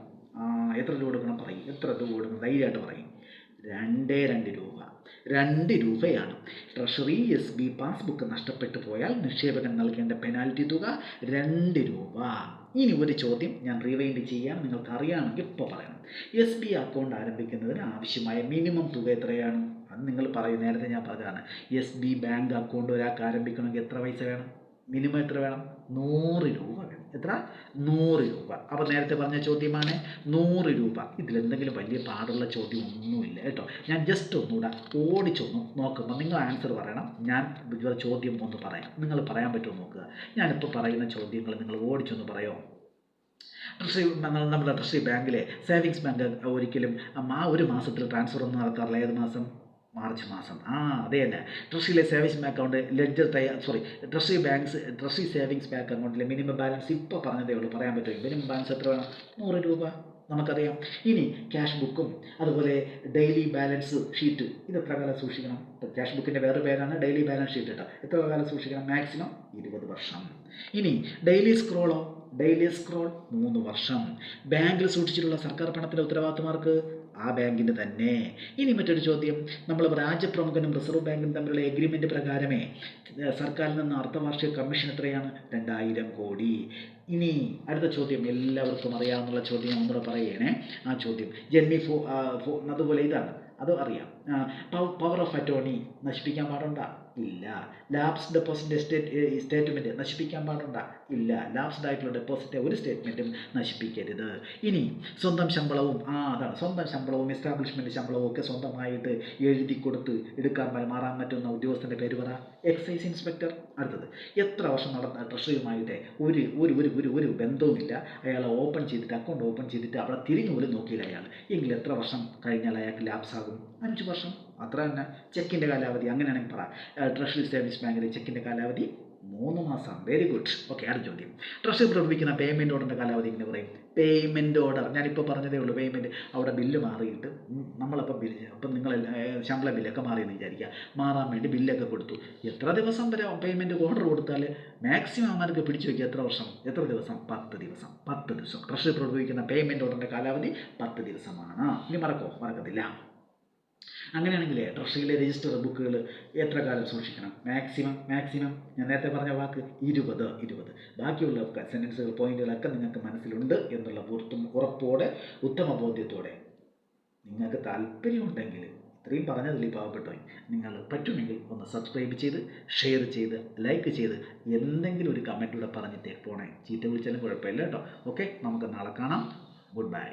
എത്ര രൂപ കൊടുക്കണം പറയും. എത്ര രൂപ കൊടുക്കണം? ധൈര്യമായിട്ട് പറയും. രണ്ടേ രണ്ട് രൂപ. രണ്ട് രൂപയാണ്. ട്രഷറി എസ് ബി പാസ്ബുക്ക് നഷ്ടപ്പെട്ടു പോയാൽ നിക്ഷേപകൻ നൽകേണ്ട പെനാൽറ്റി തുക രണ്ട് രൂപ. ഇനി ഒരു ചോദ്യം ഞാൻ റീവൈൻഡ് ചെയ്യാം. നിങ്ങൾക്ക് അറിയാമെങ്കിൽ ഇപ്പോൾ പറയണം. എസ് ബി അക്കൗണ്ട് ആരംഭിക്കുന്നതിന് ആവശ്യമായ മിനിമം തുക എത്രയാണ്? അത് നിങ്ങൾ പറയും നേരത്തെ ഞാൻ പറഞ്ഞതാണ്. എസ് ബി ബാങ്ക് അക്കൗണ്ട് ഒരാൾക്ക് ആരംഭിക്കണമെങ്കിൽ എത്ര പൈസ വേണം? മിനിമം എത്ര വേണം? നൂറ് രൂപ വേണം. എത്ര? നൂറ് രൂപ. അപ്പോൾ നേരത്തെ പറഞ്ഞ ചോദ്യമാണ് നൂറ് രൂപ. ഇതിലെന്തെങ്കിലും വലിയ പാടുള്ള ചോദ്യം ഒന്നുമില്ല കേട്ടോ. ഞാൻ ജസ്റ്റ് ഒന്നുകൂടെ ഓടിച്ചൊന്നു നോക്കുമ്പോൾ നിങ്ങൾ ആൻസർ പറയണം. ഞാൻ ചോദ്യം ഒന്ന് പറയാം. നിങ്ങൾ പറയാൻ പറ്റുമോ നോക്കുക. ഞാനിപ്പോൾ പറയുന്ന ചോദ്യങ്ങൾ നിങ്ങൾ ഓടിച്ചൊന്ന് പറയുമോ ട്രഷറി നമ്മുടെ ട്രഷറി ബാങ്കിലെ സേവിങ്സ് ബാങ്ക് ഒരിക്കലും ആ ഒരു മാസത്തിൽ ട്രാൻസ്ഫർ ഒന്നും നടത്താറില്ല. ഏത് മാസം? മാർച്ച് മാസം. ആ അതെ തന്നെ. ട്രഷറിയിലെ സേവിങ്സ് അക്കൗണ്ട് ലെഡ്ജർ തയ്യാർ sorry treasury banks treasury savings bank അക്കൗണ്ടിലെ മിനിമം ബാലൻസ് ഇപ്പോൾ പറഞ്ഞതേ ഉള്ളൂ. പറയാൻ പറ്റും മിനിമം ബാലൻസ് എത്ര വേണം? നൂറ് രൂപ. നമുക്കറിയാം. ഇനി ക്യാഷ് ബുക്കും അതുപോലെ ഡെയിലി ബാലൻസ് ഷീറ്റ് ഇത് എത്ര കാലം സൂക്ഷിക്കണം ക്യാഷ് ബുക്കിന്റെ വേറെ പേരാണ് ഡെയിലി ബാലൻസ് ഷീറ്റ് കേട്ടോ എത്ര കാലം സൂക്ഷിക്കണം? മാക്സിമം ഇരുപത് വർഷം. ഇനി ഡെയിലി സ്ക്രോളോ ഡെയിലി സ്ക്രോൾ മൂന്ന് വർഷം. ബാങ്കിൽ സൂക്ഷിച്ചിട്ടുള്ള സർക്കാർ പണത്തിന്റെ ഉത്തരവാദിത്തമാർക്ക് ആ ബാങ്കിന്റെ തന്നെ. ഇനി മറ്റൊരു ചോദ്യം. നമ്മൾ രാജ്യപ്രമുഖനും റിസർവ് ബാങ്കും തമ്മിലുള്ള എഗ്രിമെന്റ് പ്രകാരമേ സർക്കാരിൽ നിന്ന് അർദ്ധവാർഷിക കമ്മീഷൻ എത്രയാണ്? രണ്ടായിരം കോടി. ഇനി അടുത്ത ചോദ്യം എല്ലാവർക്കും അറിയാവുന്ന ചോദ്യം നമ്മൾ പറയണേ. ആ ചോദ്യം ജന്മി ഫോ അതുപോലെ ഇതാണ്. അത് അറിയാം. പവർ ഓഫ് അറ്റോണി നശിപ്പിക്കാൻ പാടുണ്ട? ഇല്ല. ലാബ്സ് ഡെപ്പോസിറ്റ് സ്റ്റേറ്റ് സ്റ്റേറ്റ്മെന്റ് നശിപ്പിക്കാൻ പാടുണ്ട? ഇല്ല. ലാബ്സ്ഡ് ആയിട്ടുള്ള ഡെപ്പോസിറ്റ് ഒരു സ്റ്റേറ്റ്മെന്റും നശിപ്പിക്കരുത്. ഇനി സ്വന്തം ശമ്പളവും ആ അതാണ്. സ്വന്തം ശമ്പളവും എസ്റ്റാബ്ലിഷ്മെന്റ് ശമ്പളവും ഒക്കെ സ്വന്തമായിട്ട് എഴുതി കൊടുത്ത് എടുക്കാൻ മാറാൻ പറ്റുന്ന ഉദ്യോഗസ്ഥന്റെ പേര് പറ. എക്സൈസ് ഇൻസ്പെക്ടർ അടുത്തത്. എത്ര വർഷം നടന്ന ട്രഷറിയുമായിട്ട് ഒരു ഒരു ഒരു ഒരു ഒരു ബന്ധവുമില്ല. അയാളെ ഓപ്പൺ ചെയ്തിട്ട് അക്കൗണ്ട് ഓപ്പൺ ചെയ്തിട്ട് അവിടെ തിരിഞ്ഞു പോലും നോക്കിയില്ല അയാൾ. എങ്കിൽ എത്ര വർഷം കഴിഞ്ഞാൽ അയാൾക്ക് ലാപ്സ് ആകും? അഞ്ച് വർഷം. അത്ര തന്നെ ചെക്കിന്റെ കാലാവധി. അങ്ങനെയാണെങ്കിൽ പറ. ട്രഷറി സേവിങ്സ് ബാങ്കിലെ ചെക്കിന്റെ കാലാവധി മൂന്ന് മാസം. വെരി ഗുഡ് ഓക്കെ അടുത്ത ചോദ്യം. ട്രഷറി പ്രവർത്തിക്കുന്ന പേയ്മെന്റ് ഓർഡറിന്റെ കാലാവധി ഇങ്ങനെ പറയും? പേയ്മെന്റ് ഓർഡർ ഞാനിപ്പോൾ പറഞ്ഞതേ ഉള്ളൂ പേയ്മെന്റ് അവിടെ ബില്ല് മാറിയിട്ട് നമ്മളപ്പോൾ ബില്ല് അപ്പം നിങ്ങൾ ശമ്പള ബില്ലൊക്കെ മാറിയെന്ന് വിചാരിക്കുക. മാറാൻ വേണ്ടി ബില്ലൊക്കെ കൊടുത്തു. എത്ര ദിവസം വരെ പേയ്മെന്റ് ഓർഡർ കൊടുത്താൽ മാക്സിമം അവന്മാർക്ക് പിടിച്ചു വയ്ക്കുക എത്ര വർഷം? എത്ര ദിവസം? പത്ത് ദിവസം. പത്ത് ദിവസം. ട്രഷറി പ്രവർത്തിക്കുന്ന പേയ്മെന്റ് ഓർഡറിന്റെ കാലാവധി പത്ത് ദിവസമാണ്. ഇനി മറക്കോ? മറക്കത്തില്ല. അങ്ങനെയാണെങ്കിൽ ട്രഷറിയിലെ രജിസ്റ്റർ ബുക്കുകൾ എത്ര കാലം സൂക്ഷിക്കണം? മാക്സിമം മാക്സിമം ഞാൻ നേരത്തെ പറഞ്ഞ വാക്ക് ഇരുപത് ഇരുപത്. ബാക്കിയുള്ള സെന്റൻസുകൾ പോയിന്റുകളൊക്കെ നിങ്ങൾക്ക് മനസ്സിലുണ്ട് എന്നുള്ള പൂർത്തും ഉറപ്പോടെ ഉത്തമ ബോധ്യത്തോടെ. നിങ്ങൾക്ക് താല്പര്യമുണ്ടെങ്കിൽ ഇത്രയും പറഞ്ഞതിൽ പാവപ്പെട്ടോ നിങ്ങൾ പറ്റുമെങ്കിൽ ഒന്ന് സബ്സ്ക്രൈബ് ചെയ്ത് ഷെയർ ചെയ്ത് ലൈക്ക് ചെയ്ത് എന്തെങ്കിലും ഒരു കമന്റൂടെ പറഞ്ഞിട്ട് പോണേ. ചീത്ത വിളിച്ചാലും കുഴപ്പമില്ല കേട്ടോ. ഓക്കെ നമുക്ക് നാളെ കാണാം. Good bye